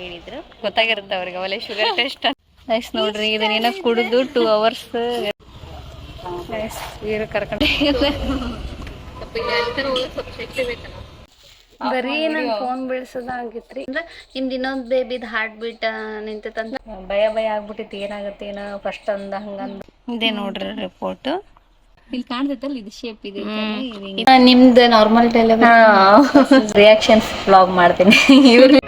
ಹೇಳಿದ್ರು. ಗೊತ್ತಾಗಿರುತ್ತೆ ಅವ್ರಿಗೆ ಅವಲೇ ಶುಗರ್ ಟೆಸ್ಟ್ ನೈಸ್ ನೋಡ್ರಿ ಇದನ್ನೇನೋ ಕುಡಿದು ಟೂ ಅವರ್ಸ್ ನೈಸ್ ನೀರು ಕರ್ಕೊಂಡು ಬರೀ ನನ್ ಫೋನ್ ಬೀಳ್ಸೋದ ಆಗಿತ್ರಿ. ಅಂದ್ರ ನಿಮ್ದು ಇನ್ನೊಂದ್ ಬೇಬಿದ್ ಹಾರ್ಟ್ ಬೀಟ್ ನಿಂತಂದ್ರ ಭಯ ಭಯ ಆಗ್ಬಿಟ್ಟಿತ್ತು ಏನಾಗುತ್ತೆ ಏನೋ ಫಸ್ಟ್ ಅಂದ ಹಂಗಂದ ಇದೇ ನೋಡ್ರಿ ರಿಪೋರ್ಟ್ ಇಲ್ಲಿ ಕಾಣ್ತೈತಲ್ಲ ಇದು ಶೇಪ್ ಇದೆ ನಿಮ್ದು ನಾರ್ಮಲ್ ಡೆಲಿವರಿ ರಿಯಾಕ್ಷನ್ಸ್ ಬ್ಲಾಗ್ ಮಾಡ್ತೀನಿ. ಇವ್ರು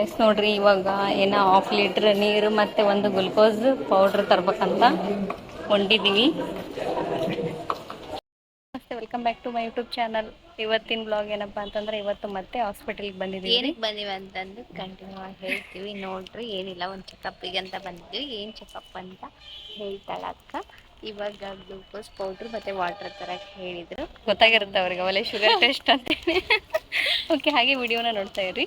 ಎಸ್ ನೋಡ್ರಿ ಇವಾಗ ಏನ ಹಾಫ್ ಲೀಟ್ರ್ ನೀರು ಮತ್ತೆ ಒಂದು ಗ್ಲುಕೋಸ್ ಪೌಡ್ರ್ ತರ್ಬೇಕಂತ ಹೊಂಡಿದೀವಿ ನಮಸ್ತೆ welcome back to my YouTube channel ಇವತ್ತಿನ ಬ್ಲಾಗ್ ಏನಪ್ಪಾ ಅಂತಂದ್ರೆ ಇವತ್ತು ಮತ್ತೆ ಹಾಸ್ಪಿಟಲ್ಗೆ ಬಂದಿದ್ದೀವಿ. ಏನಕ್ಕೆ ಬಂದಿವಿ ಅಂತಂದು ಕಂಟಿನ್ಯೂ ಆಗಿ ಹೇಳ್ತೀವಿ. ನೋಡ್ರಿ ಏನಿಲ್ಲ ಒಂದು ಚೆಕಪ್ಪಿಗೆ ಅಂತ ಬಂದಿದ್ವಿ ಏನು ಚೆಕಪ್ ಅಂತ ಹೇಳ್ತಾಳ ಅಕ್ಕ. ಇವಾಗ ಗ್ಲೂಕೋಸ್ ಪೌಡ್ರ್ ಮತ್ತೆ ವಾಟರ್ ತರಕ್ಕೆ ಹೇಳಿದ್ರು. ಗೊತ್ತಾಗಿರುತ್ತೆ ಅವ್ರಿಗೆ ಅವಲೇ ಶುಗರ್ ಟೆಸ್ಟ್ ಅಂತ ಓಕೆ ಹಾಗೆ ವಿಡಿಯೋನ ನೋಡ್ತಾ ಇರ್ರಿ.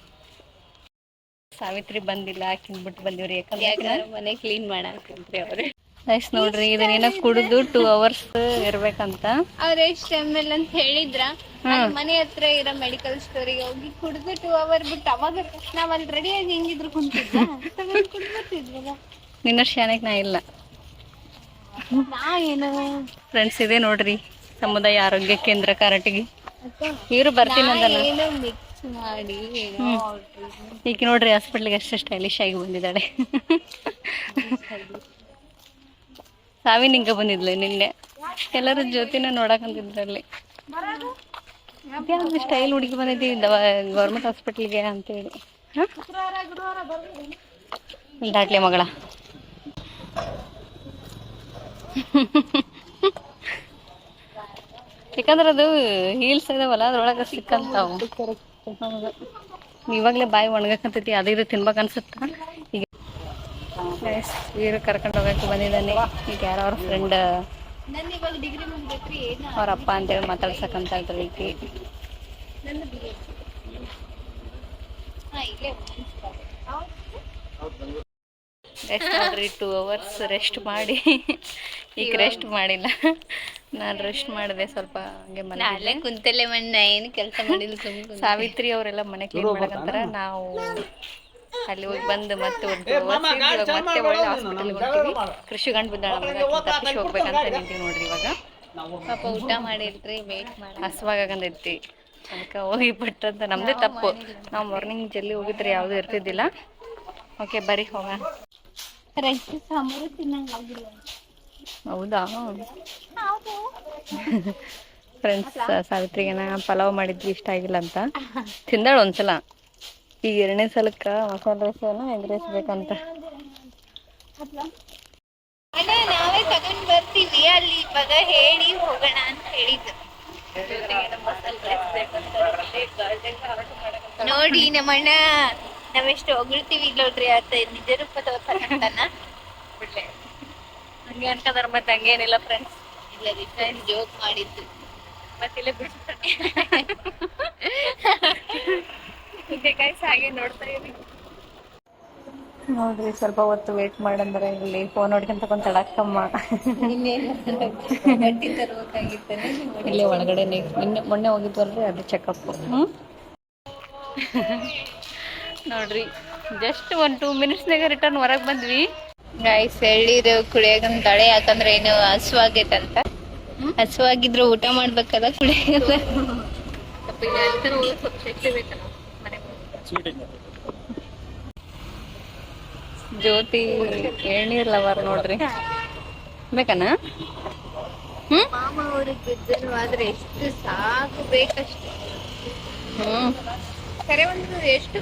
ಸಾವಿತ್ರಿ ಬಂದಿಲ್ಲ ಬಿಟ್ಟು ಬಂದಿವ್ರಿ. ಯಾಕಂದ್ರೆ ಮನೆ ಕ್ಲೀನ್ ಮಾಡಾಕಂತ್ರಿ ಅವ್ರಿ. ನೈಸ್ ನೋಡ್ರಿ ಇದನ್ನ ಕುಡಿದು ಟೂ ಅವರ್ಸ್ ಇರ್ಬೇಕಂತ. ಅವ್ರ ಎಷ್ಟ್ ಟೈಮ್ ಅಲ್ಲಿ ಅಂತ ಹೇಳಿದ್ರ ಮನೆ ಹತ್ರ ಇರೋ ಮೆಡಿಕಲ್ ಸ್ಟೋರಿಗೆ ಹೋಗಿ ಕುಡಿದು ಟೂ ಅವರ್ ಬಿಟ್ಟು ಅವಾಗ ನಾವ್ ಅಲ್ಲಿ ರೆಡಿಯಾಗಿ ಹೆಂಗಿದ್ರು ಕುಂತಿದ್ವಿ? ನಿನ್ನ ಶಾನೆಗ್ ನಾ ಇಲ್ಲ. ನಾ ಏನು? ಫ್ರೆಂಡ್ಸ್ ಇದೆ ನೋಡ್ರಿ ಸಮುದಾಯ ಆರೋಗ್ಯ ಕೇಂದ್ರ ಕಾರಟಗಿ ಇವ್ರು ಬರ್ತೀನಿ ಮಾಡಿ ಈಗ ನೋಡ್ರಿ ಹಾಸ್ಪಿಟ್ಲಿಗೆ ಅಷ್ಟು ಸ್ಟೈಲಿಶ್ ಆಗಿ ಬಂದಿದ್ದಾಳೆ. ಸಾವಿನ ಹಿಂಗ ಬಂದಿದ್ಲು ನಿನ್ನೆ. ಎಲ್ಲರೂ ಜ್ಯೋತಿನ ನೋಡಕಂತಿದ್ರಲ್ಲಿ ಯಾವ್ದು ಸ್ಟೈಲ್ ಹುಡುಗಿ ಬಂದಿದ್ದೀವಿ ಗೌರ್ಮೆಂಟ್ ಹಾಸ್ಪಿಟ್ಲಿಗೆ ಅಂತೇಳಿ. ಹ? ದಾಟ್ಲಿ ಮಗಳ. ಯಾಕಂದ್ರೆ ಅದು ಹೀಲ್ಸ್ ಇದಾವಲ್ಲ ಅದ್ರೊಳಗೆ ಸಿಕ್ಕಂತಾವು. ಹೌದು. ಇವಾಗಲೇ ಬಾಯಿ ಒಣಗಕ್ಕಂತೈತಿ ಅದು ಇದು ತಿನ್ಬೇಕು ಅನ್ಸುತ್ತ? ಈಗ ಇವ್ರು ಕರ್ಕೊಂಡು ಹೋಗಕ್ಕೆ ಬಂದಿದ್ದಾನೆ. ಈಗ ಯಾರೋ ಅವ್ರ ಫ್ರೆಂಡ್ ಅವ್ರ ಅಪ್ಪ ಅಂತೇಳಿ ಮಾತಾಡ್ಸಕ್ಕಂತ ಹಾ ಇಲ್ಲೇ ರೆಸ್ಟ್ ನೋಡ್ರಿ ಟೂ ಅವರ್ಸ್ ರೆಸ್ಟ್ ಮಾಡಿ. ಈಗ ರೆಸ್ಟ್ ಮಾಡಿಲ್ಲ. ನಾನು ರೆಸ್ಟ್ ಮಾಡಿದೆ ಸ್ವಲ್ಪ ಹಂಗೆ ಮನೆ ಅಲ್ಲೇ ಕುಂತಲ್ಲೇ ಮಣ್ಣ ಏನು ಕೆಲಸ ಮಾಡಿಲ್ಲ ಸುಮ್ಮನೆ ಸಾವಿತ್ರಿ ಅವರೆಲ್ಲ ಮನೆ ಕ್ಲೀನ್ ಮಾಡಕಂತಾರ ನಾವು ಅಲ್ಲಿ ಹೋಗಿ ಬಂದು ಮತ್ತೆ ಒಂದು ಮತ್ತೆ ಒಳ್ಳೆ ಹಾಸ್ಪಿಟಲ್ ಹೋಗ್ತೀವಿ. ಕೃಷಿ ಗಂಡು ಬಿದ್ದಾಳ ಕೃಷಿ ಹೋಗ್ಬೇಕಂತ ನಿಂತೀವಿ ನೋಡ್ರಿ ಇವಾಗ. ಪಾಪ ಊಟ ಮಾಡಿಲ್ರಿ ವೇಟ್ ಮಾಡಿ. ಹಸುವಾಗಂದೈತಿ ಅದಕ್ಕೆ ಹೋಗಿ ಬಿಟ್ಟಂತ ನಮ್ದೇ ತಪ್ಪು. ನಾವು ಮಾರ್ನಿಂಗ್ ಜಲ್ದಿ ಹೋಗಿದ್ರೆ ಯಾವುದೂ ಇರ್ತಿದ್ದಿಲ್ಲ. ಓಕೆ ಬರೀ ಹೋಗೋಣ. ರೈತ ಸಾಂಬಾರು ತಿನ್ನಂಗ ಆಗಿಲ್ಲ. ಹೌದಾ? ಫ್ರೆಂಡ್ಸ್ ಸಾವಿತ್ರಿಗೆನ ಪಲಾವ್ ಮಾಡಿದ್ವಿ ಇಷ್ಟ ಆಗಿಲ್ಲ ಅಂತ. ತಿಂದಾಳ ಒಂದ್ಸಲ. ಈಗ ಎರಡನೇ ಸಲಕ್ಕ ಮಸಾಲೆ ರೈಸನ ಎಗ್ ರೈಸ್ ಬೇಕಂತ ಅಣ್ಣ ನಾವೇ ತಗೊಂಡ್ ಬರ್ತೀವಿ. ಅಲ್ಲಿ ಇವಾಗ ಹೇಳಿ ಹೋಗೋಣ ಅಂತ ಹೇಳಿದ್ರು ನೋಡಿ ನಮ್ಮಣ್ಣ ನಾವೆಷ್ಟು ಹೊಗಳ್ತೀವಿ ನೋಡ್ರಿ ಆತ ನಿಜ ರೂಪ ತೋರ್ಸಕಂತಾನ ಹಂಗೆ ಅನ್ಕದಾರ ಮತ್ತೆ ಹಂಗೇನಿಲ್ಲ ಫ್ರೆಂಡ್ಸ್ ಇಲ್ಲ ರಿಟರ್ನ್ ಜೋಕ್ ಮಾಡಿದ್ದು. ಮತ್ತೆ ಇಲ್ಲೇ ಬಿಡ್ಸ್ಬಿಟ್ಟೆ ಹಾಗೆ ನೋಡ್ತಾ ಇರಿ. ನೋಡ್ರಿ ಸ್ವಲ್ಪ ಹೊತ್ತು ವೇಟ್ ಮಾಡಂದ್ರೆ ಇಲ್ಲಿ ಫೋನ್ ನೋಡ್ಕೊಂತ ಕುಂತಾಳ ತಡಕಮ್ಮ ಗಟ್ಟಿ ತರ್ಬೇಕಾಗಿತ್ತಾನೆ ಇಲ್ಲೇ ಒಳಗಡೆ ನಿನ್ನೆ ಮೊನ್ನೆ ಹೋಗಿದ್ವಲ್ರಿ ಅದು ಚೆಕಪ್ ಹ್ಮ್? ನೋಡ್ರಿ ಜಸ್ಟ್ ಒನ್ ಟೂ ಮಿನಿಟ್ಸ್ನಾಗ ರಿಟರ್ನ್ ಹೊರಗೆ ಬಂದ್ವಿ. ಗೈಸ್ ಎಳ್ಳೀರು ಕುಡಿಯಾಕಂತಾಳೆ ಯಾಕಂದ್ರೆ ಏನು ಹಸುವಾಗೈತಂತ. ಹಸುವಾಗಿದ್ರು ಊಟ ಮಾಡ್ಬೇಕಲ್ಲ ಕುಳಿಯಾಗ ಜ್ಯೋತಿ ಎಳ್ನೀರ್ ಲವರ್ ನೋಡ್ರಿ. ಬೇಕನ? ಹ್ಮ್? ಆದ್ರೆ ಎಷ್ಟು ಸಾಕು ಬೇಕಷ್ಟು ಹ್ಮ್. ಕರೆ ಒಂದು ಎಷ್ಟು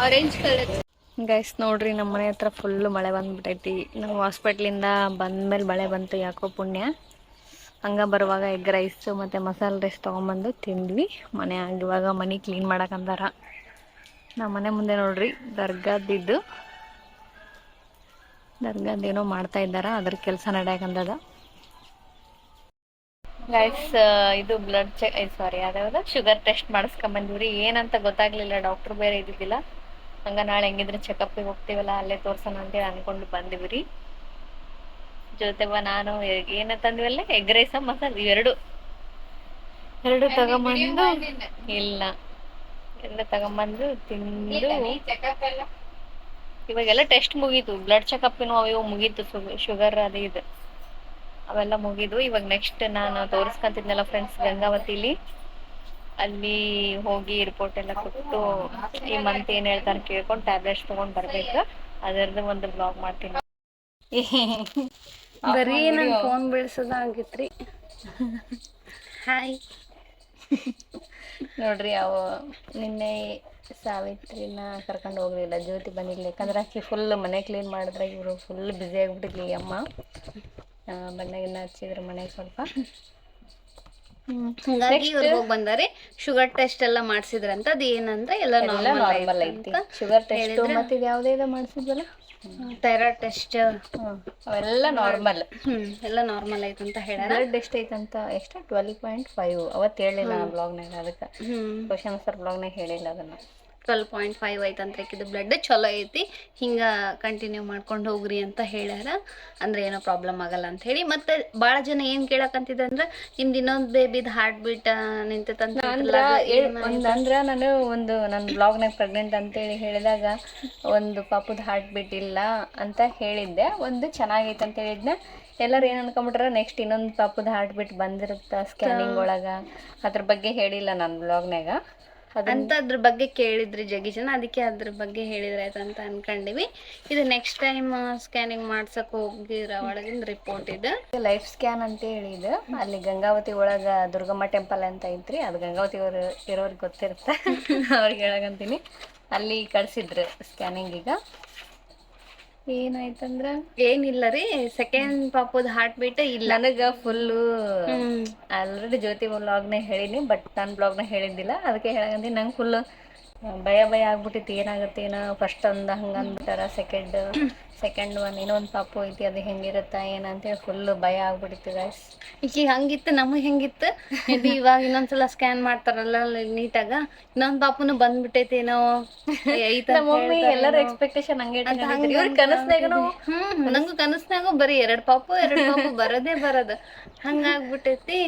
ಆರೆಂಜ್ ಕಲರ್ ಗೈಸ್ ನೋಡ್ರಿ, ನಮ್ಮ ಮನೆ ಹತ್ರ ಫುಲ್ಲು ಮಳೆ ಬಂದ್ಬಿಟ್ಟೈತಿ ನಾವು ಹಾಸ್ಪಿಟ್ಲಿಂದ ಬಂದ್ಮೇಲೆ ಮಳೆ ಬಂತು, ಯಾಕೋ ಪುಣ್ಯ. ಹಂಗ ಬರುವಾಗ ಎಗ್ ರೈಸ್ ಮತ್ತೆ ಮಸಾಲೆ ರೈಸ್ ತೊಗೊಂಬಂದು ತಿಂದ್ವಿ. ಮನೆ ಆಗಿವಾಗ ಮನೆ ಕ್ಲೀನ್ ಮಾಡಕಂತಾರ ನಮ್ಮ ಮನೆ ಮುಂದೆ ನೋಡ್ರಿ, ದರ್ಗಾದಿದ್ದು. ದರ್ಗಾದೇನೋ ಮಾಡ್ತಾ ಇದ್ದಾರ, ಅದ್ರ ಕೆಲಸ ನಡೆಯಕಂದದ ಗೈಸ್ ಇದು ಬ್ಲಡ್ ಚೆಕ್ ಸಾರಿ ಯಾವ್ದಾವ್ದು ಶುಗರ್ ಟೆಸ್ಟ್ ಮಾಡಿಸ್ಕೊಂಬಂದಿವ್ರಿ ಏನಂತ ಗೊತ್ತಾಗ್ಲಿಲ್ಲ ಡಾಕ್ಟರ್ ಬೇರೆ ಇದ್ದಿದ್ದಿಲ್ಲ. ಹಂಗ ನಾಳೆ ಹೆಂಗಿದ್ರೆ ಚೆಕಪ್ಗೆ ಹೋಗ್ತೀವಲ್ಲ ಅಲ್ಲೇ ತೋರ್ಸೋಣ ಅಂತೇಳಿ ಅನ್ಕೊಂಡು ರೀ ಜೊತೆವ ನಾನು ಏನ ತಂದ್ವಲ್ಲ ಎಗ್ ರೈಸ ಮಸಾಲ ಇವೆರಡು ಎರಡು ತಗೊಂಬಂದು ಇಲ್ಲ. ಎಲ್ಲ ತಗೊಂಬಂದು ತಿಂದು ಇವಾಗೆಲ್ಲ ಟೆಸ್ಟ್ ಮುಗೀತು. ಬ್ಲಡ್ ಚೆಕ್ಅಪ್ ಅವು ಇವು ಮುಗೀತು ಶುಗರ್ ಅದು ಇದು. ಅವೆಲ್ಲ ಮುಗಿದು. ಇವಾಗ ನೆಕ್ಸ್ಟ್ ನಾನು ತೋರಿಸ್ಕೊಂತಿದ್ನಲ್ಲ ಫ್ರೆಂಡ್ಸ್ ಗಂಗಾವತಿಲಿ. ಅಲ್ಲಿ ಹೋಗಿ ರಿಪೋರ್ಟ್ ಎಲ್ಲ ಕೊಟ್ಟು ಈ ಮಂತ್ ಏನ್ ಹೇಳ್ತಾರೆ ಕೇಳ್ಕೊಂಡು ಟ್ಯಾಬ್ಲೆಟ್ಸ್ ತಗೊಂಡ್ ಬರ್ಬೇಕು. ಅದರದ್ದು ಒಂದು ಬ್ಲಾಗ್ ಮಾಡ್ತೀನಿ. ಬರೀ ನನ್ ಫೋನ್ ಬೀಳ್ಸೋದ ಆಗಿತ್ರಿ. ಹಾಯ್ ನೋಡ್ರಿ ಅವ ನಿನ್ನೆ ಸಾವಿತ್ರಿನ ಕರ್ಕೊಂಡು ಹೋಗ್ಲಿಲ್ಲ. ಜ್ಯೋತಿ ಬಂದಿಲ್ಲ ಯಾಕಂದ್ರೆ ಆಕಿ ಫುಲ್ ಮನೆ ಕ್ಲೀನ್ ಮಾಡಿದ್ರೆ ಇವರು ಫುಲ್ ಬ್ಯುಸಿ ಆಗ್ಬಿಟ್ಟಿದ್ಲಿ ಅಮ್ಮ. ಗಿಣ್ಣ ಹಚ್ಚಿದ್ರು ಮನೆಗೆ ಸ್ವಲ್ಪ. ಹಂಗಾಗಿ ಇವ್ರಿಗೆ ಹೋಗಿ ಬಂದಾರೆ. ಶುಗರ್ ಟೆಸ್ಟ್ ಎಲ್ಲ ಮಾಡ್ಸಿದ್ರಂತ ಅದು ಏನಂದ್ರೆ ಎಲ್ಲ ನಾರ್ಮಲ್ ಐತಿ ಶುಗರ್ ಟೆಸ್ಟ್ ಮತ್ತೆ ಇದು ಯಾವುದೇ ಇದು ಮಾಡಿಸಿದ್ವಲ್ಲ? ಥೈರಾಯ್ಡ್ ಟೆಸ್ಟ್ ಅವೆಲ್ಲ ನಾರ್ಮಲ್ ಎಲ್ಲ ನಾರ್ಮಲ್ ಅಂತ ಹೇಳ್ಯಾರ ಬ್ಲಡ್ ಐತಂತ ಎಷ್ಟು? ಟ್ವೆಲ್ ಪಾಯಿಂಟ್ ಫೈವ್ ಅವತ್ತು ಹೇಳಿಲ್ಲ ನಾನು ಬ್ಲಾಗ್ನಾಗ ಅದಕ್ಕೆ. ಕ್ವಶನ್ ಸರ್ ಬ್ಲಾಗ್ನಾಗ ಹೇಳಿಲ್ಲ ಅದನ್ನ. ಟ್ವೆಲ್ ಪಾಯಿಂಟ್ ಫೈವ್ ಐತಂತ ಇದು ಬ್ಲಡ್ ಚಲೋ ಐತಿ. ಹಿಂಗ ಕಂಟಿನ್ಯೂ ಮಾಡ್ಕೊಂಡು ಹೋಗ್ರಿ ಅಂತ ಹೇಳ್ಯಾರ. ಅಂದ್ರೆ ಏನೋ ಪ್ರಾಬ್ಲಮ್ ಆಗಲ್ಲ ಅಂತ ಹೇಳಿ. ಮತ್ತೆ ಭಾಳ ಜನ ಏನು ಕೇಳಕಂತಿದ ಅಂದ್ರೆ ನಿಮ್ದು ಇನ್ನೊಂದು ಬೇಬಿದು ಹಾರ್ಟ್ ಬೀಟ್ ನಿಂತೈತಂತ ಅಂದ್ರೆ ನಾನು ಒಂದು ನನ್ನ ಬ್ಲಾಗ್ನಾಗ ಪ್ರೆಗ್ನೆಂಟ್ ಅಂತೇಳಿ ಹೇಳಿದಾಗ ಒಂದು ಪಾಪದ ಹಾರ್ಟ್ ಬೀಟ್ ಇಲ್ಲ ಅಂತ ಹೇಳಿದ್ದೆ. ಒಂದು ಚೆನ್ನಾಗೈತೆ ಅಂತ ಹೇಳಿದ್ನ. ಎಲ್ಲರೂ ಏನು ಅನ್ಕೊಂಬಿಟ್ರೆ ನೆಕ್ಸ್ಟ್ ಇನ್ನೊಂದು ಪಾಪದ ಹಾರ್ಟ್ ಬೀಟ್ ಬಂದಿರುತ್ತೆ ಸ್ಕ್ಯಾನಿಂಗ್ ಒಳಗ. ಅದ್ರ ಬಗ್ಗೆ ಹೇಳಿಲ್ಲ ನಾನು ಬ್ಲಾಗ್ನಾಗ ಅಂತ ಅದ್ರ ಬಗ್ಗೆ ಕೇಳಿದ್ರಿ ಜಗ್ಗಿ ಜನ ಅದಕ್ಕೆ ಅದ್ರ ಬಗ್ಗೆ ಹೇಳಿದ್ರೆ ಆಯ್ತು ಅಂತ ಅನ್ಕೊಂಡಿವಿ. ಇದು ನೆಕ್ಸ್ಟ್ ಟೈಮ್ ಸ್ಕ್ಯಾನಿಂಗ್ ಮಾಡ್ಸಕ್ ಹೋಗಿರ ಒಳಗಿನ ರಿಪೋರ್ಟ್ ಇದು. ಲೈಫ್ ಸ್ಕ್ಯಾನ್ ಅಂತ ಹೇಳಿ ಇದು. ಅಲ್ಲಿ ಗಂಗಾವತಿ ಒಳಗ ದುರ್ಗಮ್ಮ ಟೆಂಪಲ್ ಅಂತ ಐತ್ರಿ. ಅದು ಗಂಗಾವತಿ ಅವ್ರು ಇರೋರ್ಗೆ ಗೊತ್ತಿರುತ್ತೆ. ಅವ್ರಿಗೆ ಹೇಳಕಂತೀನಿ ಅಲ್ಲಿ ಕಳ್ಸಿದ್ರು ಸ್ಕ್ಯಾನಿಂಗ್ ಈಗ. ಏನಾಯ್ತಂದ್ರ ಏನಿಲ್ಲ ರೀ ಸೆಕೆಂಡ್ ಪಾಪದ ಹಾರ್ಟ್ ಬೀಟ್ ಇಲ್ಲ. ನನಗ ಫುಲ್ಲು ಆಲ್ರೆಡಿ ಜ್ಯೋತಿ ಬ್ಲಾಗ್ನ ಹೇಳಿನಿ ಬಟ್ ನನ್ನ ಬ್ಲಾಗ್ನ ಹೇಳಿದ್ದಿಲ್ಲ. ಅದಕ್ಕೆ ಹೇಳಕಂತೀನಿ ನಂಗೆ ಫುಲ್ ಭಯ ಭಯ ಆಗ್ಬಿಟ್ಟಿತ್ತು ಏನಾಗುತ್ತೆ ಏನೋ ಫಸ್ಟ್ ಅಂದ ಹಂಗೆ ಅಂದ್ಬಿಟ್ಟಾರ ಸೆಕೆಂಡ್ ಸೆಕೆಂಡ್ ಒನ್ ಇನ್ನೊಂದು ಪಾಪು ಐತಿ ಅದು ಹೆಂಗಿರುತ್ತಾ ಏನಂತೇಳಿ ಫುಲ್ ಭಯ ಆಗ್ಬಿಡ್ತು ಗಾಯ್ಸ್ ಈಗ ಹಂಗಿತ್ತು ನಮಗೆ ಹೆಂಗಿತ್ತು. ಮೇಬಿ ಇವಾಗ ಇನ್ನೊಂದ್ಸಲ ಸ್ಕ್ಯಾನ್ ಮಾಡ್ತಾರಲ್ಲ ನೀಟಾಗ ಇನ್ನೊಂದ್ ಪಾಪುನು ಬಂದ್ಬಿಟ್ಟೈತೇನೋ ನಾವು ಮಮ್ಮಿ ಎಲ್ಲರ ಎಕ್ಸ್ಪೆಕ್ಟೇಷನ್ ಹಂಗೆ. ಇವ್ರ ಕನಸ್ನಾಗನು ಹ್ಮ್ ನಂಗೂ ಕನಸ್ನಾಗೂ ಬರೀ ಎರಡ್ ಪಾಪು ಎರಡ್ ಪಾಪು ಬರೋದೇ ಬರೋದು. ಹಂಗಾಗ್ಬಿಟ್ಟೈತಿ.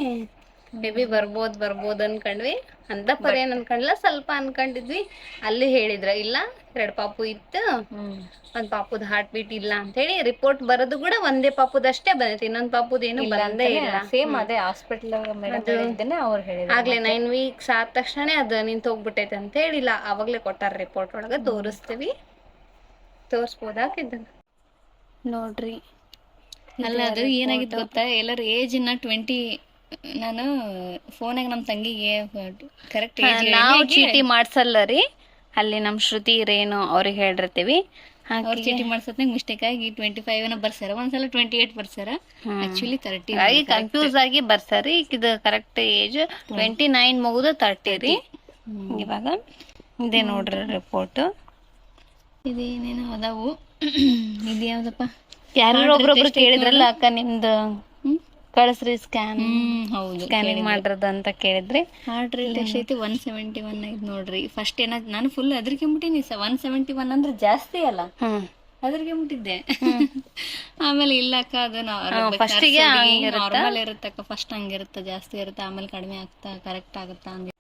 ಮೇಬಿ ಬರ್ಬೋದ್ ಬರ್ಬೋದ್ ಅನ್ಕೊಂಡ್ವಿ. ಅಂತ ಪರೇನ್ ಅನ್ಕೊಂಡ್ಲ ಸ್ವಲ್ಪ ಅನ್ಕೊಂಡಿದ್ವಿ. ಅಲ್ಲಿ ಹೇಳಿದ್ರ ಇಲ್ಲ ಎರಡ್ ಪಾಪು ಇತ್ತು. ಒಂದ್ ಪಾಪುದ್ ಹಾರ್ಟ್ ಬೀಟ್ ಇಲ್ಲ ಅಂತ ಹೇಳಿ ರಿಪೋರ್ಟ್ ಬರೋದು ಕೂಡ ಒಂದೇ ಪಾಪುದಷ್ಟೇ ಬಂದೈತಿ ಇನ್ನೊಂದ್ ಪಾಪುದ ಏನು ಬಂದೇ ಇಲ್ಲ. ಸೇಮ್ ಅದೇ ಹಾಸ್ಪಿಟಲ್ ಆಗ್ಲೇ ನೈನ್ ವೀಕ್ಸ್ ಆದ ತಕ್ಷಣ ಅದ ನಿಂತ ಹೋಗ್ಬಿಟ್ಟೈತೆ ಅಂತ ಹೇಳಿಲ್ಲ ಅವಾಗ್ಲೇ ಕೊಟ್ಟಾರ ರಿಪೋರ್ಟ್ ಒಳಗ ತೋರಿಸ್ತೀವಿ. ತೋರಿಸ್ಬೋದಾಗಿದ್ದ ನೋಡ್ರಿ. ಅಲ್ಲ ಅದು ಏನಾಗಿತ್ತು ಗೊತ್ತಾ? ಎಲ್ಲರ ಏಜ್ ಇನ್ನ ಟ್ವೆಂಟಿ ನಾನು ಫೋನಾಗ ನಮ್ಮ ತಂಗಿಗೆ ಕರೆಕ್ಟ್ ನಾವು ಚೀಟಿ ಮಾಡ್ಸಲ್ಲ ರೀ. ಅಲ್ಲಿ ನಮ್ ಶ್ರುತಿ ರೇಣು ಅವ್ರಿಗೆ ಹೇಳಿರ್ತೀವಿ. ಅವ್ರ ಚೀಟಿ ಮಾಡ್ಸತ್ನಾಗ ಮಿಸ್ಟೇಕ್ ಆಗಿ ಟ್ವೆಂಟಿ ಫೈವ್ ಏನೋ ಬರ್ಸಾರ ಒಂದ್ಸಲ ಟ್ವೆಂಟಿ ಏಟ್ ಬರ್ಸಾರ ಆಕ್ಚುಲಿ ತರ್ಟಿ ಆಗಿ ಕನ್ಫ್ಯೂಸ್ ಆಗಿ ಬರ್ಸಾರಿ ಇದು ಕರೆಕ್ಟ್ ಏಜ್ ಟ್ವೆಂಟಿ ನೈನ್ ಮುಗಿದು ತರ್ಟಿ ರೀ. ಇವಾಗ ಇದೇ ನೋಡ್ರಿ ರಿಪೋರ್ಟ್ ಇದೇನೇನೋ ಅದಾವು. ಇದ್ಯಾವ್ದಪ್ಪ ಯಾರು ಒಬ್ರೊಬ್ರು ಕೇಳಿದ್ರಲ್ಲ ಅಕ್ಕ ನಿಮ್ದು? ಕಳಿಸ್ರಿ ಸ್ಕ್ಯಾನ್ ಹೌದು ಸ್ಕ್ಯಾನಿಂಗ್ ಮಾಡಿರೋದು ಅಂತ ಕೇಳಿದ್ರಿ. ಹಾರ್ಟ್ ರೇಟ್ ಎಷ್ಟೈತಿ? ಒನ್ ಸೆವೆಂಟಿ ಒನ್ ಐತಿ ನೋಡ್ರಿ. ಫಸ್ಟ್ ಏನ ನಾನು ಫುಲ್ ಅದ್ರಿಕೆಂಬಿಟ್ಟಿನಿ ಸ ಒನ್ ಸೆವೆಂಟಿ ಒನ್ ಅಂದ್ರೆ ಜಾಸ್ತಿ ಅಲ್ಲ? ಅದ್ರಿಗೆ ಮುಟ್ಟಿದ್ದೆ ಆಮೇಲೆ ಇಲ್ಲಕ್ಕ ಅದು? ನಾರ್ಮಲ್ ಇರುತ್ತಕ್ಕ ಫಸ್ಟ್ ಹಂಗಿರುತ್ತೆ? ಜಾಸ್ತಿ ಇರುತ್ತೆ. ಆಮೇಲೆ ಕಡಿಮೆ ಆಗ್ತಾ ಕರೆಕ್ಟ್ ಆಗುತ್ತಾ ಅಂತ.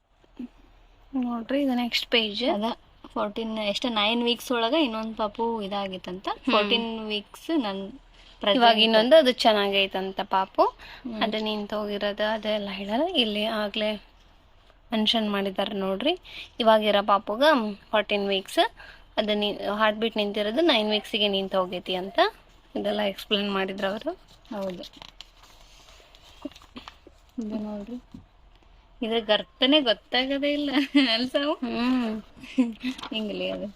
ನೋಡ್ರಿ ಇದು ನೆಕ್ಸ್ಟ್ ಪೇಜ್ ಅದ ಫೋರ್ಟೀನ್ ಎಷ್ಟ ನೈನ್ ವೀಕ್ಸ್ ಒಳಗ ಇನ್ನೊಂದ್ ಪಾಪು ಇದಾಗಿತ್ತಂತ. ಫೋರ್ಟೀನ್ ವೀಕ್ಸ್ ನನ್ ಇವಾಗ ಇನ್ನೊಂದು ಅದು ಚೆನ್ನಾಗೈತಂತ ಪಾಪು. ಅದು ನಿಂತ ಹೋಗಿರೋದು ಅದೆಲ್ಲ ಹೇಳಲ್ಲ. ಇಲ್ಲಿ ಆಗ್ಲೇ ಮೆನ್ಷನ್ ಮಾಡಿದ್ದಾರೆ ನೋಡ್ರಿ. ಇವಾಗಿರೋ ಪಾಪುಗ ಫಾರ್ಟೀನ್ ವೀಕ್ಸ್ ಅದು ನೀ ಹಾರ್ಟ್ ಬೀಟ್ ನಿಂತಿರೋದು ನೈನ್ ವೀಕ್ಸಿಗೆ ನಿಂತ ಹೋಗೈತಿ ಅಂತ ಇದೆಲ್ಲ ಎಕ್ಸ್ಪ್ಲೇನ್ ಮಾಡಿದ್ರು ಅವರು. ಹೌದು. ಇದು ನೋಡ್ರಿ. ಇದ್ರ ಗರ್ತನೆ ಗೊತ್ತಾಗದೇ ಇಲ್ಲ. ಅಲ್ಸಾವು? ಹಿಂಗಲಿ ಅದು.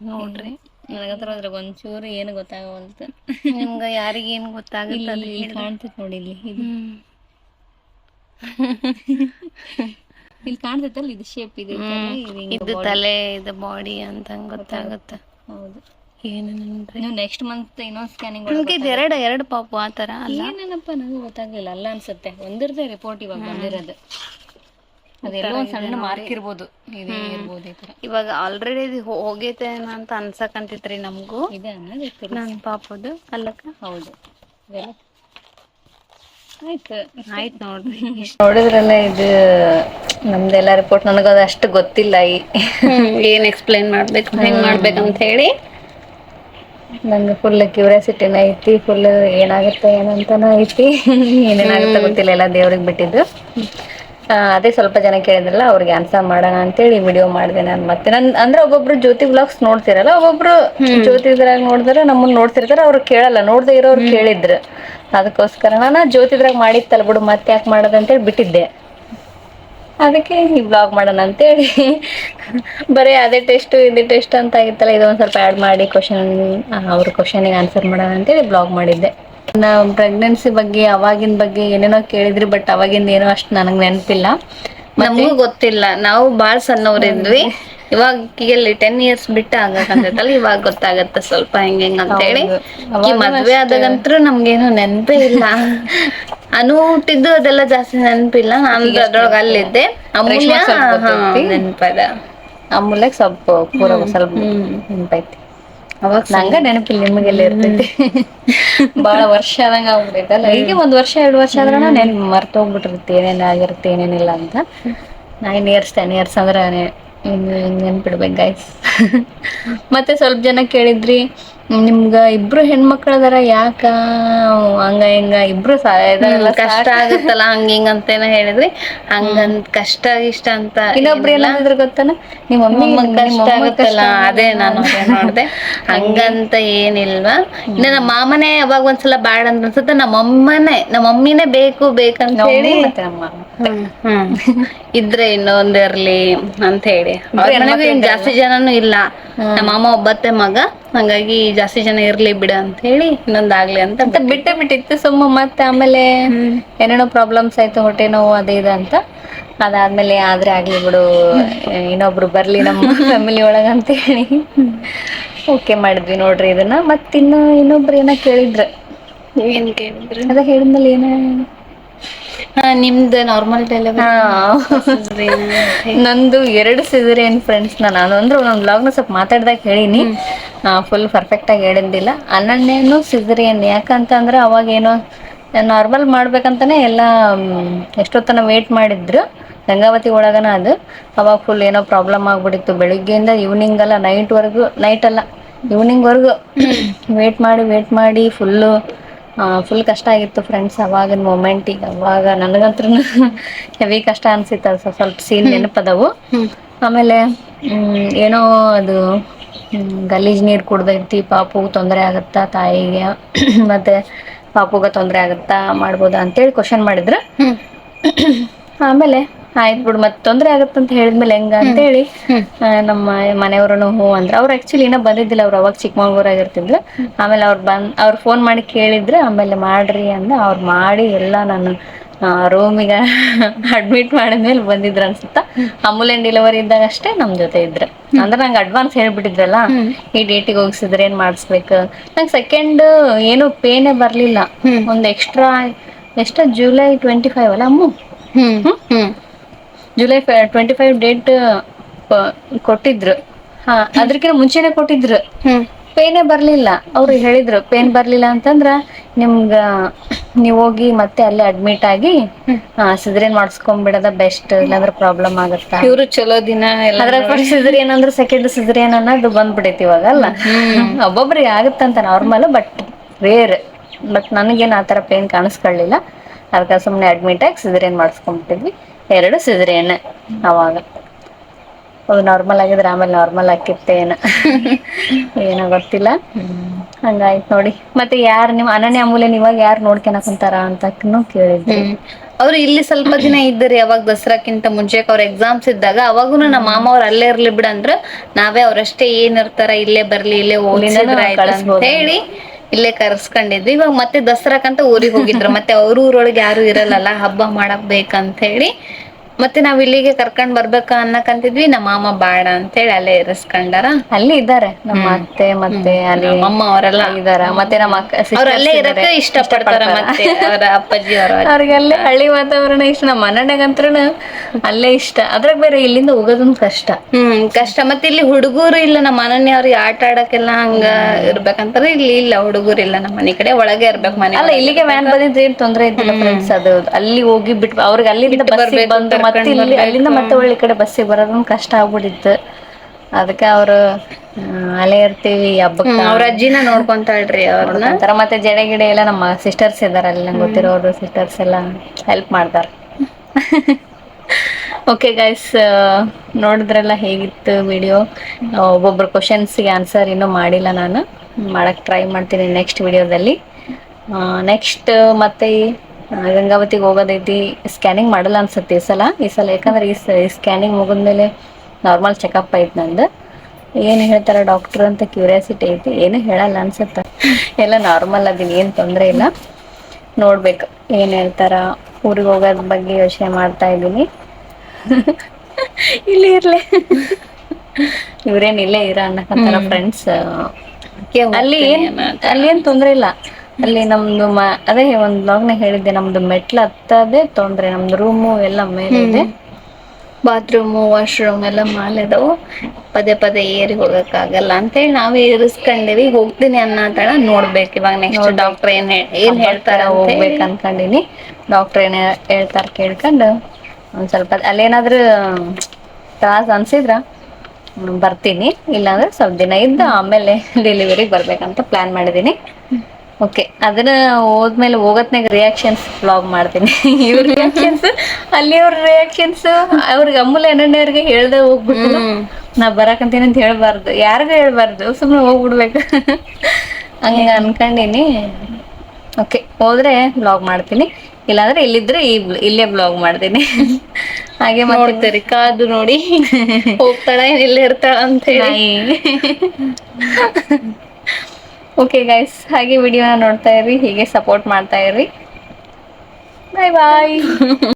ನೋಡ್ರಿ. ನನಗತ್ರ ಅದ್ರಾಗ ಒಂಚೂರು ಏನು ಗೊತ್ತಾಗವಲ್ತು ನಿಮ್ಗೆ ಯಾರಿಗೆ ಏನು ಗೊತ್ತಾಗುತ್ತೆ ಇಲ್ಲಿ ಕಾಣ್ತೈತೆ ನೋಡಿ ಇಲ್ಲಿ ಇದು. ಇಲ್ಲಿ ಕಾಣ್ತೈತಲ್ಲ ಇದು ಶೇಪ್ ಇದೆ ಇದು ತಲೆ ಇದು ಬಾಡಿ ಅಂತ ಗೊತ್ತಾಗುತ್ತೆ. ಹೌದು. ಏನು ನೀವು ನೆಕ್ಸ್ಟ್ ಮಂತ್ ಇನ್ನೊಂದು ಸ್ಕ್ಯಾನಿಂಗ್ ನಮ್ಗೆ ಇದು ಎರಡು ಎರಡು ಪಾಪು ಆ ಥರ ಏನೇನಪ್ಪ ನನಗೂ ಗೊತ್ತಾಗ್ಲಿಲ್ಲ ಅಲ್ಲ ಅನ್ಸುತ್ತೆ. ಒಂದಿರದೆ ರಿಪೋರ್ಟ್ ಇವಾಗ ಬಂದಿರೋದು. ಅದೆಲ್ಲೋ ಒಂದ್ ಸಣ್ಣ ಮಾರ್ಕ್ ಇರ್ಬೋದು. ಇದೇ ಇರ್ಬೋದು ಈ ತರ. ಇವಾಗ ಆಲ್ರೆಡಿ ಇದು ಹೋಗೈತೆ ಅಂತ ಅನ್ಸಕಂತಿತ್ರಿ ನಮಗೂ. ಇದೆ ಅನ್ನೋದು ಪಾಪದು. ಅಲ್ಲಕ್ಕ? ಹೌದು. ಆಯ್ತು ಆಯ್ತ್ ನೋಡ್ರಿ. ನೋಡಿದ್ರಲ್ಲ ಇದು ನಮ್ದೆಲ್ಲ ರಿಪೋರ್ಟ್ ನನಗದು ಅಷ್ಟು ಗೊತ್ತಿಲ್ಲ ಈ ಏನ್ ಎಕ್ಸ್ಪ್ಲೈನ್ ಮಾಡ್ಬೇಕು ಹೆಂಗ್ ಮಾಡ್ಬೇಕಂತ ಹೇಳಿ. ನಂಗೆ ಫುಲ್ ಕ್ಯೂರಿಯಾಸಿಟಿನ ಐತಿ ಫುಲ್ ಏನಾಗುತ್ತೆ ಏನಂತಾನು ಐತಿ. ಏನೇನಾಗುತ್ತೆ ಗೊತ್ತಿಲ್ಲ ಎಲ್ಲ ದೇವ್ರಿಗೆ ಬಿಟ್ಟಿದ್ದು. ಅದೇ ಸ್ವಲ್ಪ ಜನ ಕೇಳಿದ್ರಲ್ಲ ಅವ್ರಿಗೆ ಆನ್ಸರ್ ಮಾಡೋಣ ಅಂತೇಳಿ ವಿಡಿಯೋ ಮಾಡಿದೆ ನಾನು ಮತ್ತೆ. ನನ್ ಅಂದ್ರೆ ಒಬ್ಬೊಬ್ರು ಜ್ಯೋತಿ ಬ್ಲಾಗ್ಸ್ ನೋಡ್ತಿರಲ್ಲ ಒಬ್ಬೊಬ್ರು ಜ್ಯೋತಿ ಇದ್ರಾಗ ನೋಡಿದ್ರೆ ನಮ್ಮನ್ನ ನೋಡ್ತಿರ್ತಾರೆ ಅವ್ರು ಕೇಳಲ್ಲ ನೋಡ್ದೆ ಇರೋರು ಕೇಳಿದ್ರು. ಅದಕ್ಕೋಸ್ಕರ ನಾನು ಜ್ಯೋತಿದ್ರಾಗ ಮಾಡಿತ್ತಲ್ಲ ಬಿಡು ಮತ್ತೆ ಯಾಕೆ ಮಾಡೋದಂತೇಳಿ ಬಿಟ್ಟಿದ್ದೆ. ಅದಕ್ಕೆ ಈ ಬ್ಲಾಗ್ ಮಾಡೋಣ ಅಂತೇಳಿ. ಬರೀ ಅದೇ ಟೆಸ್ಟ್ ಇದೇ ಟೆಸ್ಟ್ ಅಂತ ಆಗಿತ್ತಲ್ಲ ಇದೊಂದು ಸ್ವಲ್ಪ ಆ್ಯಡ್ ಮಾಡಿ ಕ್ವಶನ್ ಅವ್ರ ಕ್ವಶನಿಗೆ ಆನ್ಸರ್ ಮಾಡೋಣ ಅಂತೇಳಿ ಬ್ಲಾಗ್ ಮಾಡಿದ್ದೆ. ನಾ ಪ್ರೆಗ್ನೆನ್ಸಿ ಬಗ್ಗೆ ಅವಾಗಿನ ಬಗ್ಗೆ ಏನೇನೋ ಕೇಳಿದ್ರಿ ಬಟ್ ಅವಾಗಿಂದ ಏನೋ ಅಷ್ಟು ನನಗೆ ನೆನಪಿಲ್ಲ. ನಮಗೂ ಗೊತ್ತಿಲ್ಲ. ನಾವು ಬಾಳ್ ಸಣ್ಣವ್ರಿದ್ವಿ. ಇವಾಗ ಇಲ್ಲಿ ಟೆನ್ ಇಯರ್ಸ್ ಬಿಟ್ಟ ಆಗಕಂತೈತಲ್ಲ ಇವಾಗ ಗೊತ್ತಾಗತ್ತ ಸ್ವಲ್ಪ ಹೆಂಗ್ ಹೆಂಗ್ ಅಂತ ಹೇಳಿ. ಈ ಮದ್ವೆ ಆದಾಗಂತ್ರು ನಮ್ಗೇನು ನೆನಪೇ ಇಲ್ಲ. ಅನು ಹುಟ್ಟಿದ್ದು ಅದೆಲ್ಲ ಜಾಸ್ತಿ ನೆನಪಿಲ್ಲ. ನಾನು ಅದ್ರೊಳಗ ಅಲ್ಲಿದ್ದೆ. ಅಮೂಲ್ಯ. ನೆನಪದ. ಅಮೂಲ್ಯ ಸ್ವಲ್ಪ ಪೂರ ಸ್ವಲ್ಪ ನೆನಪೈತಿ. ಅವಾಗ ನಂಗ ನೆನಪಿಲ್ಲ ನಿಮಗೆಲ್ಲ ಇರ್ತೈತಿ. ಬಹಳ ವರ್ಷ ಆದಂಗ ಆಗ್ಬಿಟ್ಟೈತಲ್ಲ ಈಗ ಒಂದ್ ವರ್ಷ ಎರಡು ವರ್ಷ ಆದ್ರ ನೆನ್ ಮರ್ತ ಹೋಗ್ಬಿಟ್ಟಿರುತ್ತೆ ಏನೇನ್ ಆಗಿರುತ್ತೆ ಏನೇನಿಲ್ಲ ಅಂತ. ನೈನ್ ಇಯರ್ಸ್ ಟೆನ್ ಇಯರ್ಸ್ ಅಂದ್ರೆ ನೆನ್ಪಿಡ್ಬೇಕು ಗೈಸ್ ಮತ್ತೆ ಸ್ವಲ್ಪ ಜನ ಕೇಳಿದ್ರಿ ನಿಮ್ಗ ಇಬ್ರು ಹೆಣ್ಮಕ್ಳು ಅದಾರ ಯಾಕ? ಹಂಗ ಹಿಂಗ ಇಬ್ರು ಕಷ್ಟ ಆಗುತ್ತಲ್ಲ ಹಂಗ ಹಿಂಗ ಅಂತೇನ ಹೇಳಿದ್ರಿ. ಹಂಗಂತ ಕಷ್ಟ ಇಷ್ಟ ಅಂತ ಇನ್ನೊಬ್ರು ಏನಾದ್ರು ಗೊತ್ತಾನ ನಿಮ್ಮ ಕಷ್ಟ ಆಗುತ್ತಲ್ಲ ಅದೇ ನಾನು ನೋಡಿದೆ. ಹಂಗಂತ ಏನಿಲ್ವಾ? ಇನ್ನ ನಮ್ಮ ಮಾಮನೆ ಅವಾಗ ಒಂದ್ಸಲ ಬ್ಯಾಡ ಅಂತ ಅನ್ಸುತ್ತೆ ನಮ್ಮ ಅಮ್ಮನೇ ನಮ್ಮ ಮಮ್ಮಿನೇ ಬೇಕು ಬೇಕಂತ ಹೇಳಿ ಮತ್ತೆ ನಮ್ಮ ಇದ್ರೆ ಇನ್ನೊಂದ್ ಇರ್ಲಿ ಅಂತ ಹೇಳಿ. ಜಾಸ್ತಿ ಜನನು ಇಲ್ಲ. ನಮ್ಮ ಮಾಮ ಒಬ್ಬತ್ತೆ ಮಗ ಹಂಗಾಗಿ ಜಾಸ್ತಿ ಜನ ಇರ್ಲಿ ಬಿಡ ಅಂತ ಹೇಳಿ ಇನ್ನೊಂದಾಗ್ಲಿ ಅಂತ ಮತ್ತೆ ಬಿಟ್ಟೆ. ಬಿಟ್ಟಿತ್ತು ಸುಮ್ಮ ಮತ್ತೆ ಆಮೇಲೆ ಏನೇನೋ ಪ್ರಾಬ್ಲಮ್ಸ್ ಆಯ್ತು ಹೊಟ್ಟೆ ನೋವು ಅದೇ ಇದೆ ಅಂತ. ಅದಾದ್ಮೇಲೆ ಆದ್ರೆ ಆಗ್ಲಿ ಬಿಡು ಇನ್ನೊಬ್ರು ಬರ್ಲಿ ನಮ್ಮ ಫ್ಯಾಮಿಲಿ ಒಳಗ ಅಂತ ಹೇಳಿ. ಓಕೆ ಮಾಡಿದ್ವಿ ನೋಡ್ರಿ ಇದನ್ನ. ಮತ್ತಿನ್ನು ಇನ್ನೊಬ್ರು ಏನ ಕೇಳಿದ್ರ. ಏನ್ ಕೇಳಿದ್ರು? ಅದ ಹೇಳಿದ್ಮೇಲೆ ಏನ ನಿಮ್ದು ನಾರ್ಮಲ್ ಡೆಲಿವರಿ ನಂದು ಎರಡು ಸಿಸರಿಯನ್ ಫ್ರೆಂಡ್ಸ್ ನಾನು. ಅಂದ್ರೆ ಒಂದೊಂದು ಬ್ಲಾಗ್ನ ಸ್ವಲ್ಪ ಮಾತಾಡ್ದಾಗ ಹೇಳಿನಿ. ಫುಲ್ ಪರ್ಫೆಕ್ಟ್ ಆಗಿ ಹೇಳಿದ್ದಿಲ್ಲ. ಹನ್ನೊಂದನೇನು ಸಿಸರಿಯನ್ ಯಾಕಂತಂದ್ರೆ ಅವಾಗ ಏನೋ ನಾರ್ಮಲ್ ಮಾಡ್ಬೇಕಂತಾನೆ ಎಲ್ಲ ಎಷ್ಟೊತ್ತನ ವೇಟ್ ಮಾಡಿದ್ರು. ಗಂಗಾವತಿ ಒಳಗನ ಅದು. ಅವಾಗ ಫುಲ್ ಏನೋ ಪ್ರಾಬ್ಲಮ್ ಆಗ್ಬಿಟ್ಟಿತ್ತು. ಬೆಳಿಗ್ಗೆಯಿಂದ ಈವ್ನಿಂಗ್ ಅಲ್ಲ ನೈಟ್ವರೆಗೂ ನೈಟ್ ಅಲ್ಲ ಈವ್ನಿಂಗ್ವರೆಗೂ ವೇಟ್ ಮಾಡಿ ವೇಟ್ ಮಾಡಿ ಫುಲ್ಲು ಫುಲ್ ಕಷ್ಟ ಆಗಿತ್ತು ಫ್ರೆಂಡ್ಸ್ ಅವಾಗಿನ ಮೂಮೆಂಟಿಗೆ ಅವಾಗ. ನನಗಂತ್ರ ಹೆವಿ ಕಷ್ಟ ಅನ್ಸಿತ್ತು ಅದು ಸ್ವಲ್ಪ ಸೀನ್ ನೆನಪದವು. ಆಮೇಲೆ ಏನೋ ಅದು ಗಲೀಜ್ ನೀರು ಕುಡ್ದೈತಿ ಪಾಪು ತೊಂದರೆ ಆಗುತ್ತಾ ತಾಯಿಗೆ. ಮತ್ತೆ ಪಾಪುಗ ತೊಂದರೆ ಆಗತ್ತಾ ಮಾಡ್ಬೋದಾ ಅಂತೇಳಿ ಕ್ವಶನ್ ಮಾಡಿದ್ರು. ಆಮೇಲೆ ಆಯ್ತು ಬಿಡು ಮತ್ತೆ ತೊಂದರೆ ಆಗತ್ತಂತ ಹೇಳಿದ್ಮೇಲೆ ಹೆಂಗ ಅಂತೇಳಿ ಆ, ನಮ್ಮ ಮನೆಯವ್ರನು ಹೂ ಅಂದ್ರೆ. ಅವ್ರು ಆಕ್ಚುಲಿ ಇನ್ನ ಬಂದಿದ್ದಿಲ್ಲ ಅವ್ರು ಅವಾಗ ಚಿಕ್ಕಮಗಳೂರಾಗ ಇರ್ತಿದ್ರು ಆಮೇಲೆ ಅವ್ರು ಬಂದ್ ಅವ್ರು ಫೋನ್ ಮಾಡಿ ಕೇಳಿದ್ರೆ ಆಮೇಲೆ ಮಾಡ್ರಿ ಅಂದ. ಅವ್ರು ಮಾಡಿ ಎಲ್ಲ ನಾನು ರೂಮಿಗೆ ಅಡ್ಮಿಟ್ ಮಾಡಿದ್ಮೇಲೆ ಬಂದಿದ್ರು ಅನ್ಸುತ್ತಾ. ಅಮೂಲ್ಯನ್ ಡೆಲಿವರಿ ಇದ್ದಾಗ ಅಷ್ಟೇ ನಮ್ ಜೊತೆ ಇದ್ರೆ. ಅಂದ್ರೆ ನಂಗೆ ಅಡ್ವಾನ್ಸ್ ಹೇಳ್ಬಿಟ್ಟಿದ್ರಲ್ಲ ಈ ಡೇಟಿಗೆ ಹೋಗಿಸಿದ್ರೆ ಏನ್ ಮಾಡಿಸ್ಬೇಕು? ನಂಗೆ ಸೆಕೆಂಡ್ ಏನು ಪೇನೆ ಬರ್ಲಿಲ್ಲ. ಒಂದ್ ಎಕ್ಸ್ಟ್ರಾ ಎಷ್ಟ ಜುಲೈ ಟ್ವೆಂಟಿ ಫೈವ್ ಅಲ್ಲ ಅಮ್ಮು? ಹ್ಮ್. ಹ್ಮ್. ಜುಲೈ ಟ್ವೆಂಟಿ ಫೈವ್ ಡೇಟ್ ಕೊಟ್ಟಿದ್ರು. ಹಾ ಅದ್ರಕಿಂತ ಮುಂಚೆನೆ ಕೊಟ್ಟಿದ್ರು. ಪೇನೆ ಬರ್ಲಿಲ್ಲ. ಅವ್ರು ಹೇಳಿದ್ರು ಪೇನ್ ಬರ್ಲಿಲ್ಲ ಅಂತಂದ್ರ ನಿಮ್ಗ ನೀವ್ ಹೋಗಿ ಮತ್ತೆ ಅಲ್ಲೇ ಅಡ್ಮಿಟ್ ಆಗಿ ಸಿದ್ರೇನ್ ಮಾಡಿಸ್ಕೊಂಡ್ಬಿಡದ ಬೆಸ್ಟ್ ಇಲ್ಲಾಂದ್ರೆ ಪ್ರಾಬ್ಲಮ್ ಆಗತ್ತ? ಇವ್ರು ಚಲೋ ದಿನ ಸಿದ್ರಿ ಫಸ್ಟ್ ಸಿದ್ರೇನ್ ಅಂದ್ರೆ ಸೆಕೆಂಡ್ ಸಿದ್ರೇನ್ ಅನ್ನೋದು ಬಂದ್ಬಿಡೈತಿ ಇವಾಗ ಅಲ್ಲ? ಒಬ್ಬೊಬ್ರಿಗೆ ಆಗುತ್ತಂತ ನಾರ್ಮಲ್ ಬಟ್ ರೇರ್ ಬಟ್ ನನಗೇನು ಆ ಥರ ಪೇನ್ ಕಾಣಿಸ್ಕೊಳ್ಳಿಲ್ಲ. ಅದಕ್ಕೆ ಸುಮ್ಮನೆ ಅಡ್ಮಿಟ್ ಆಗಿ ಸಿದ್ರೇನ್ ಮಾಡಿಸ್ಕೊಂಡ್ಬಿಟ್ಟಿದ್ವಿ ಎರಡು ಸಿದ್ರೇನೆ ಅವಾಗ. ಅದು ನಾರ್ಮಲ್ ಆಗಿದ್ರೆ ಆಮೇಲೆ ನಾರ್ಮಲ್ ಆಕಿತ್ತೇನು ಏನೋ ಗೊತ್ತಿಲ್ಲ. ಹಂಗಾಯ್ತು ನೋಡಿ. ಮತ್ತೆ ಯಾರು ನಿಮ್ ಅನನ್ಯ ಅಮೂಲ್ಯನ್ ಇವಾಗ ಯಾರು ನೋಡ್ಕೊಳಕ್ ಕುಂತಾರ ಅಂತಕ್ಕೂ ಕೇಳಿದ್ರಿ ಅವ್ರು ಇಲ್ಲಿ ಸ್ವಲ್ಪ ದಿನ ಇದ್ದರಿ ಯಾವಾಗ ದಸರಾಕ್ಕಿಂತ ಮುಂಚೆ ಅವ್ರ ಎಕ್ಸಾಮ್ಸ್ ಇದ್ದಾಗ ಅವಾಗೂ ನಮ್ಮ ಮಾಮ ಅವ್ರ ಅಲ್ಲೇ ಇರ್ಲಿ ಬಿಡ ಅಂದ್ರ ನಾವೇ ಅವ್ರಷ್ಟೇ ಏನ್ ಇರ್ತಾರ ಇಲ್ಲೇ ಬರ್ಲಿ ಇಲ್ಲೇ ಹೋಗ್ಲಿ ಅಂತ ಹೇಳಿ ಇಲ್ಲೇ ಕರ್ಸ್ಕೊಂಡಿದ್ವಿ. ಇವಾಗ ಮತ್ತೆ ದಸರಾಕಂತ ಊರಿಗೆ ಹೋಗಿದ್ರು. ಮತ್ತೆ ಅವ್ರ ಊರೊಳಗೆ ಯಾರು ಇರಲ್ಲಲ್ಲ, ಹಬ್ಬ ಮಾಡಕ್ ಬೇಕಂತ ಹೇಳಿ ಮತ್ತೆ ನಾವ್ ಇಲ್ಲಿಗೆ ಕರ್ಕೊಂಡ್ ಬರ್ಬೇಕ ಅನ್ನಕಂತಿದ್ವಿ. ನಮ್ಮ ಮಾಮ ಬಾಡ ಅಂತೇಳಿ ಅಲ್ಲೇ ಇರಿಸ್ಕೊಂಡಾರ. ಅಲ್ಲಿ ಇದ್ದಾರೆ. ನಮ್ಮ ಅತ್ತೆ ಮತ್ತೆ ಅಲ್ಲಿ ಅಮ್ಮ ಅವರೆಲ್ಲ ಇದಾರ ಮತ್ತೆ ನಮ್ಮ ಅಕ್ಕ ಅವ್ರಲ್ಲೇ sisters ಅಲ್ಲೇ ಪಡ್ತಾರ ಇರಕ್ಕೆ ಮತ್ತೆ ಅವರ ಅಪ್ಪಾಜಿ ಅವರ ಅವ್ರಿಗೆ ಅಲ್ಲೇ ಹಳ್ಳಿ ವಾತಾವರಣ ಇಷ್ಟ. ನಮ್ಮ ಮನೆಯಾಗಂತ್ರ ಅಲ್ಲೇ ಇಷ್ಟ. ಅದ್ರಾಗ ಬೇರೆ ಇಲ್ಲಿಂದ ಹೋಗೋದೊಂದು ಕಷ್ಟ. ಹ್ಮ್. ಕಷ್ಟ. ಮತ್ತೆ ಇಲ್ಲಿ ಹುಡುಗರು ಇಲ್ಲ. ನಮ್ಮ ಅನನ್ಯ ಅವ್ರಿಗೆ ಆಟ ಆಡಕ್ಕೆಲ್ಲ ಹಂಗ ಇರ್ಬೇಕಂತಾರೆ. ಇಲ್ಲಿ ಇಲ್ಲ. ಹುಡುಗರು ಇಲ್ಲ ನಮ್ಮ ಮನೆ ಕಡೆ. ಒಳಗೆ ಇರ್ಬೇಕು ಮನೆ ಅಲ್ಲ ಇಲ್ಲಿಗೆ ವ್ಯಾನ್ ಬಂದಿದ್ರೆ ಏನ್ ತೊಂದ್ರೆ ಇದ್ದಿಲ್ಲ ಫ್ರೆಂಡ್ಸ್ ಅದು. ಅಲ್ಲಿ ಹೋಗಿ ಬಿಟ್ಟು ಅವ್ರಿಗೆ ಅಲ್ಲಿಂದ ಬರ್ಬೇಕು, ಮತ್ತೆ ಇಲ್ಲಿ ಅಲ್ಲಿಂದ ಮತ್ತೆ ಒಳ್ಳೆ ಕಡೆ ಬಸ್ಸಿಗೆ ಬರೋದೊಂದು ಕಷ್ಟ ಆಗ್ಬಿಟ್ಟಿತ್ತು. ಅದಕ್ಕೆ ಅವರು ಅಲ್ಲೇ ಇರ್ತೀವಿ ಹಬ್ಬಕ್ಕ. ಅವ್ರ ಅಜ್ಜಿನ ನೋಡ್ಕೊಂತಾಳ್ರಿ ಅವ್ರ ನೋಡ್ಕೊಂತಾರ. ಮತ್ತೆ ಜಡೆ ಗಿಡೆ ಎಲ್ಲ ನಮ್ಮ ಸಿಸ್ಟರ್ಸ್ ಇದಾರೆ ಅಲ್ಲಿ ನಂಗೆ ಗೊತ್ತಿರೋರು ಸಿಸ್ಟರ್ಸ್ ಎಲ್ಲ ಹೆಲ್ಪ್ ಮಾಡ್ತಾರೆ. ಓಕೆ ಗೈಸ್ ನೋಡಿದ್ರಲ್ಲ ಹೇಗಿತ್ತು ವಿಡಿಯೋ ಒಬ್ಬೊಬ್ರು ಕ್ವಶನ್ಸ್ಗೆ ಆನ್ಸರ್ ಇನ್ನೂ ಮಾಡಿಲ್ಲ ನಾನು. ಮಾಡಕ್ಕೆ ಟ್ರೈ ಮಾಡ್ತೀನಿ ನೆಕ್ಸ್ಟ್ ವಿಡಿಯೋದಲ್ಲಿ ನೆಕ್ಸ್ಟ್ ಮತ್ತೆ ಗಂಗಾವತಿಗೆ ಹೋಗೋದೈತಿ. ಸ್ಕ್ಯಾನಿಂಗ್ ಮಾಡಲ್ಲ ಅನ್ಸುತ್ತೆ ಈ ಸಲ. ಈ ಸಲ ಯಾಕಂದ್ರೆ ಈ ಸ್ಕ್ಯಾನಿಂಗ್ ಮುಗಿದ್ಮೇಲೆ ನಾರ್ಮಲ್ ಚೆಕಪ್ ಐತೆ ನಂದು. ಏನು ಹೇಳ್ತಾರ ಡಾಕ್ಟರ್ ಅಂತ ಕ್ಯೂರಿಯಾಸಿಟಿ ಐತಿ. ಏನು ಹೇಳಲ್ಲ ಅನ್ಸುತ್ತೆ. ಎಲ್ಲ ನಾರ್ಮಲ್ ಅದೀನಿ ಏನು ತೊಂದರೆ ಇಲ್ಲ. ನೋಡ್ಬೇಕು. ಏನು ಹೇಳ್ತಾರ? ಊರಿಗೆ ಹೋಗೋದ್ ಬಗ್ಗೆ ಯೋಚನೆ ಮಾಡ್ತಾ ಇದ್ದೀನಿ. ಇಲ್ಲಿ ಇರ್ಲಿ. ಇವ್ರೇನ್ ಇಲ್ಲೇ ಇರ ಅನ್ನಕಂತಾರ ಫ್ರೆಂಡ್ಸ್ ಅಲ್ಲಿ ಏನ್ ಅಲ್ಲಿ ಏನ್ ತೊಂದ್ರೆ ಇಲ್ಲ. ಅಲ್ಲಿ ನಮ್ದು ಮ ಅದೇ ಒಂದ್ ಬ್ಲಾಗ್ನಾಗ ಹೇಳಿದ್ದೆ ನಮ್ದು ಮೆಟ್ಲ ಹತ್ತದೆ ತೊಂದ್ರೆ ನಮ್ದು ರೂಮು ಎಲ್ಲ ಮೇಲೆ ಇದೆ ಬಾತ್ರೂಮು ವಾಶ್ರೂಮ್ ಎಲ್ಲ ಮಾಲೆದವು. ಪದೇ ಪದೇ ಏರಿ ಹೋಗಕ್ ಆಗಲ್ಲ ಅಂತೇಳಿ ನಾವೇ ಇರಿಸ್ಕೊಂಡಿವಿ ಹೋಗ್ತೀನಿ ಅನ್ನತಾಳ ನೋಡ್ಬೇಕು. ಇವಾಗ ನೆಕ್ಸ್ಟ್ ಡಾಕ್ಟರ್ ಏನ್ ಏನ್ ಹೇಳ್ತಾರ ಹೋಗ್ಬೇಕು ಅನ್ಕೊಂಡಿನಿ. ಡಾಕ್ಟರ್ ಏನ್ ಹೇಳ್ತಾರ ಕೇಳ್ಕೊಂಡು. ಒಂದ್ ಸ್ವಲ್ಪ ಅಲ್ಲೇನಾದ್ರೂ ತ್ರಾಸ ಅನ್ಸಿದ್ರ ಬರ್ತೀನಿ. ಇಲ್ಲಾಂದ್ರೆ ಸ್ವಲ್ಪ ದಿನ ಇದ್ದು ಆಮೇಲೆ ಡೆಲಿವರಿಗೆ ಬರ್ಬೇಕಂತ ಪ್ಲಾನ್ ಮಾಡಿದೀನಿ. ಓಕೆ ಅದನ್ನ ಹೋದ್ಮೇಲೆ ಹೋಗತ್ನಾಗ ರಿಯಾಕ್ಷನ್ಸ್ ಬ್ಲಾಗ್ ಮಾಡ್ತೀನಿ. ಇವ್ರ ರಿಯಾಕ್ಷನ್ಸ್ ಅಲ್ಲಿಯವ್ರ ರಿಯಾಕ್ಷನ್ಸ್ ಅವ್ರಿಗೆ ಅಮೂಲ್ಯ ಅನನ್ಯವ್ರಿಗೆ ಹೇಳ್ದೆ ಹೋಗ್ಬಿಟ್ಟು ನಾ ಬರಾಕಂತೀನಿ ಅಂತ ಹೇಳ್ಬಾರ್ದು. ಯಾರಿಗೂ ಹೇಳ್ಬಾರ್ದು. ಸುಮ್ಮನೆ ಹೋಗ್ಬಿಡ್ಬೇಕು. ಹಂಗ ಅನ್ಕೊಂಡಿನಿ. ಓಕೆ ಹೋದ್ರೆ ಬ್ಲಾಗ್ ಮಾಡ್ತೀನಿ. ಇಲ್ಲಾಂದ್ರೆ ಇಲ್ಲಿದ್ರೆ ಈ ಇಲ್ಲೇ ಬ್ಲಾಗ್ ಮಾಡ್ತೀನಿ. ಹಾಗೆ ಮತ್ತೆ ನೋಡ್ತೀರಿ ಕಾದು ನೋಡಿ. ಹೋಗ್ತಾಳ ಇಲ್ಲೇ ಇರ್ತಾಳ ಅಂತ ಹೇಳಿ. ಓಕೆ ಗೈಸ್ ಹಾಗೆ ವಿಡಿಯೋನ ನೋಡ್ತಾ ಇರ್ರಿ. ಹೀಗೆ ಸಪೋರ್ಟ್ ಮಾಡ್ತಾ ಇರ್ರಿ. ಬಾಯ್ ಬಾಯ್